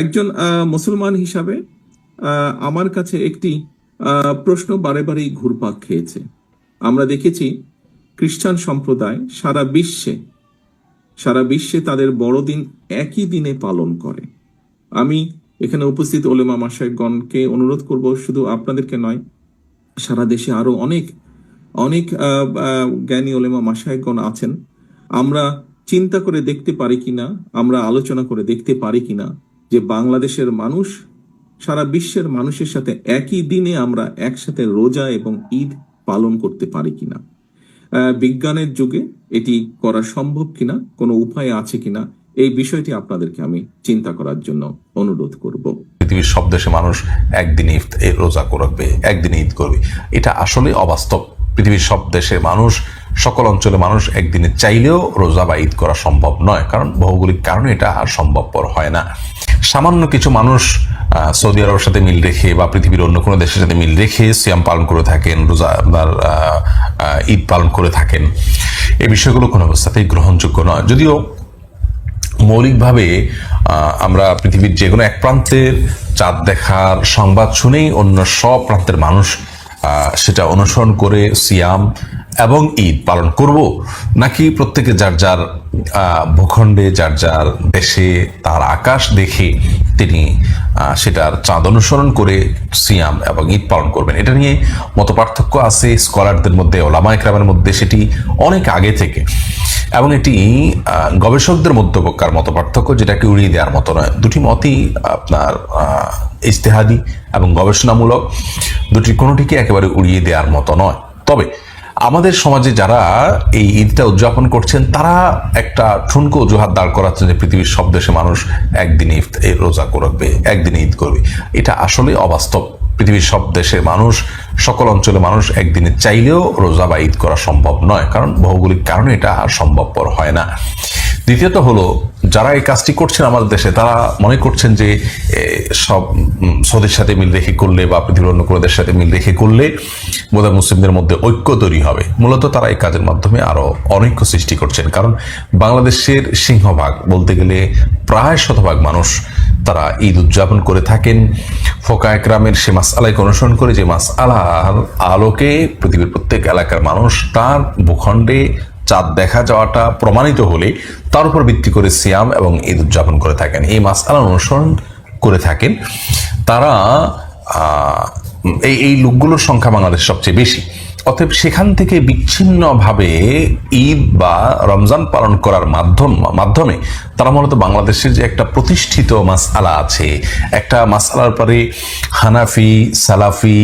একজন মুসলমান হিসাবে আমার কাছে একটি প্রশ্ন বারে বারেই ঘুরপাক খেয়েছে। আমরা দেখেছি, খ্রিস্টান সম্প্রদায় সারা বিশ্বে সারা বিশ্বে তাদের বড়দিন একই দিনে পালন করে। আমি এখানে উপস্থিত ওলেমা মাসাইগণকে অনুরোধ করব, শুধু আপনাদেরকে নয়, সারা দেশে আরও অনেক অনেক জ্ঞানী ওলেমা মাসায়গণ আছেন। আমরা চিন্তা করে দেখতে পারি কিনা, আমরা আলোচনা করে দেখতে পারি কিনা যে বাংলাদেশের মানুষ, সারা বিশ্বের মানুষের সাথে একই দিনে আমরা একসাথে রোজা এবং ঈদ পালন করতে পারি কিনা? বিজ্ঞানের যুগে এটি করা সম্ভব কিনা? কোনো উপায় আছে কিনা? এই বিষয়টি আপনাদেরকে আমি চিন্তা করার জন্য অনুরোধ করব। পৃথিবীর সব দেশে মানুষ একদিনে রোজা করবে একদিনে ঈদ করবে। এটা আসলে অবাস্তব। পৃথিবীর সব দেশের মানুষ, সকল অঞ্চলে মানুষ একদিনে চাইলেও রোজা বা ঈদ করা সম্ভব নয়। কারণ ভৌগোলিক কারণে এটা আর সম্ভবপর হয় না। সামান্য কিছু মানুষ সৌদি আরবের সাথে মিল রেখে বা পৃথিবীর অন্য কোনো দেশের সাথে মিল রেখে সিয়াম পালন করে থাকেন, রোজা আপনার ঈদ পালন করে থাকেন। এই বিষয়গুলো কোনো অবস্থাতেই গ্রহণযোগ্য নয়। যদিও মৌলিকভাবে আমরা পৃথিবীর যে কোনো এক প্রান্তের চাঁদ দেখার সংবাদ শুনেই অন্য সব প্রান্তের মানুষ সেটা অনুসরণ করে সিয়াম এবং ঈদ পালন করব, নাকি প্রত্যেকে যার যার ভূখণ্ডে যার যার দেশে তার আকাশ দেখে তিনি সেটার চাঁদ অনুসরণ করে সিয়াম এবং ঈদ পালন করবেন। এটা নিয়ে মত পার্থক্য আছে স্কলারদের মধ্যে ওলামা একরামের মধ্যে সেটি অনেক আগে থেকে। এবং এটি গবেষকদের মধ্যকার মত পার্থক্য যেটাকে উড়িয়ে দেওয়ার মতো নয়। দুটি মতই আপনার আহ, ইজতেহাদি এবং গবেষণামূলক। দুটি কোনোটিকে একেবারে উড়িয়ে দেওয়ার মতো নয়। তবে আমাদের সমাজে যারা এই ঈদটা উদযাপন করছেন, তারা একটা ঠুনকো অজুহাত দাঁড় করাচ্ছেন যে পৃথিবীর সব দেশে মানুষ একদিনে এই রোজা করবে, একদিনে ঈদ করবে। এটা আসলে অবাস্তব। পৃথিবীর সব দেশের মানুষ, সকল অঞ্চলে মানুষ একদিনে চাইলেও রোজা বা ঈদ করা সম্ভব নয়। কারণ ভৌগোলিক কারণে এটা সম্ভবপর হয় না। দ্বিতীয়ত হলো যারা এই কাজটি করছেন আমাদের দেশে, তারা মনে করছেন যে সব সৌদির সাথে মিল রেখে করলে বা পৃথিবীর অন্য কোনো দেশের সাথে মিল রেখে করলে বোধহয় মুসলিমদের মধ্যে ঐক্য তৈরি হবে। মূলত তারা এই কাজের মাধ্যমে আরও অনৈক্য সৃষ্টি করছেন। কারণ বাংলাদেশের সিংহভাগ বলতে গেলে প্রায় শতভাগ মানুষ তারা ঈদ উদযাপন করে থাকেন। ফোকা একরামের সে মাস আলাইকে অনুসরণ করে যে মাস আলার আলোকে পৃথিবীর প্রত্যেক এলাকার মানুষ তার ভূখণ্ডে চাঁদ দেখা যাওয়াটা প্রমাণিত হলে তার উপর ভিত্তি করে সিয়াম এবং ঈদ উদযাপন করে থাকেন। এই মাস আলার অনুসরণ করে থাকেন। তারা এই এই লোকগুলোর সংখ্যা বাংলাদেশ সবচেয়ে বেশি। অতএব সেখান থেকে বিচ্ছিন্নভাবে ঈদ বা রমজান পালন করার মাধ্যম, মাধ্যমে তারা মূলত বাংলাদেশের যে একটা প্রতিষ্ঠিত মাসআলা আছে, একটা মাসআলার পরে হানাফি, সালাফি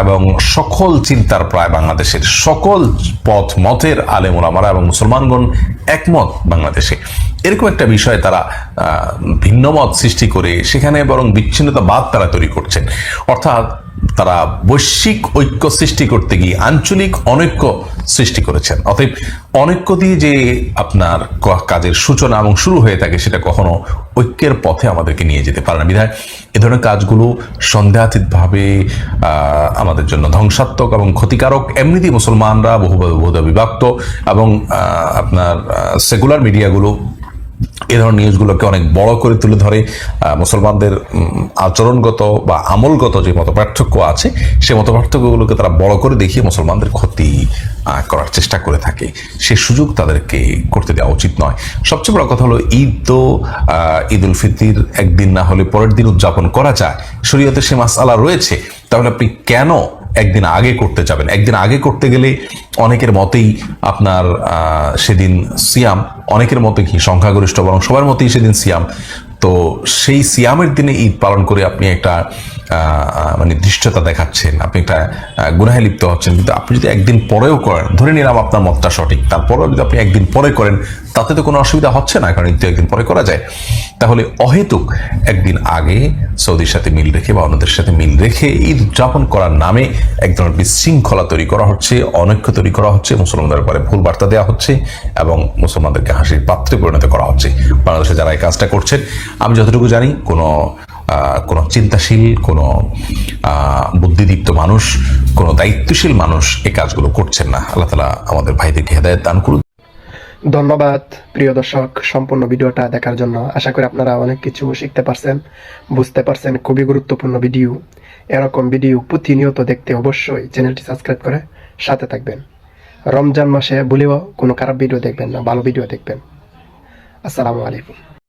এবং সকল চিন্তার প্রায় বাংলাদেশের সকল পথ মতের আলেম ওলামারা এবং মুসলমানগণ একমত বাংলাদেশে। এরকম একটা বিষয়ে তারা ভিন্নমত ভিন্ন মত সৃষ্টি করে সেখানে বরং বিচ্ছিন্নতা বাদ তারা তৈরি করছেন। অর্থাৎ তারা বৈশ্বিক ঐক্য সৃষ্টি করতে গিয়ে আঞ্চলিক অনৈক্য সৃষ্টি করেছেন। অতএব অনৈক্য দিয়ে যে আপনার কাজের সূচনা এবং শুরু হয়ে থাকে, সেটা কখনো ঐক্যের পথে আমাদেরকে নিয়ে যেতে পারে না। বিধায় এ ধরনের কাজগুলো সন্দেহাতীতভাবে আমাদের জন্য ধ্বংসাত্মক এবং ক্ষতিকারক। এমনিতেই মুসলমানরা বহুভাবে বহুধা বিভক্ত এবং আপনার সেকুলার মিডিয়াগুলো এ ধরনের নিউজগুলোকে অনেক বড় করে তুলে ধরে মুসলমানদের আচরণগত বা আমলগত যে মত পার্থক্য আছে, সে মত পার্থক্যগুলোকে তারা বড় করে দেখিয়ে মুসলমানদের ক্ষতি করার চেষ্টা করে থাকে। সে সুযোগ তাদেরকে করতে দেওয়া উচিত নয়। সবচেয়ে বড় কথা হলো, ঈদ তো ঈদ উল ফিতির একদিন না হলে পরের দিন উদযাপন করা যায়। শরীয়তে সে মাসালা রয়েছে। তাহলে আপনি কেন একদিন আগে করতে যাবেন। একদিন আগে করতে গেলে অনেকের মতেই আপনার সেদিন সিয়াম, অনেকের মতে কি সংখ্যাগরিষ্ঠ বরং সবার মতেই সেদিন সিয়াম। তো সেই সিয়ামের দিনে ঈদ পালন করে আপনি একটা মানে দৃষ্টতা দেখাচ্ছেন। আপনি একটা গুনাহে লিপ্ত হচ্ছেন, কিন্তু আপনি যদি একদিন পরেও করেন, ধরে নিলাম আপনার মতটা সঠিক, তারপরেও যদি আপনি একদিন পরে করেন, তাতে তো কোনো অসুবিধা হচ্ছে না, কারণ ঈদ একদিন পরে করা যায়, তাহলে অহেতুক একদিন আগে সৌদির সাথে মিল রেখে বা অন্যদের সাথে মিল রেখে ঈদ উদযাপন করার নামে এক ধরনের বিশৃঙ্খলা তৈরি করা হচ্ছে, অনৈক্য তৈরি করা হচ্ছে, মুসলমানদের উপরে ভুল বার্তা দেওয়া হচ্ছে এবং মুসলমানদেরকে হাসির পাত্রে পরিণত করা হচ্ছে। বাংলাদেশে যারা এই কাজটা করছেন, আমি যতটুকু জানি, কোনো কোনো চিন্তাশীল, কোনো বুদ্ধিদীপ্ত মানুষ, কোনো দায়িত্বশীল মানুষ এই কাজগুলো করছেন না। আল্লাহ তালা আমাদের ভাইদেরকে হেদায়ত দান করুন। ধন্যবাদ, প্রিয় দর্শক, সম্পূর্ণ ভিডিওটা দেখার জন্য। আশা করি আপনারা অনেক কিছু শিখতে পারছেন, বুঝতে পারছেন। খুবই গুরুত্বপূর্ণ ভিডিও। এরকম ভিডিও প্রতিনিয়ত দেখতে অবশ্যই চ্যানেলটি সাবস্ক্রাইব করে সাথে থাকবেন। রমজান মাসে ভুলেও কোনো খারাপ ভিডিও দেখবেন না, ভালো ভিডিও দেখবেন। আসসালামু আলাইকুম।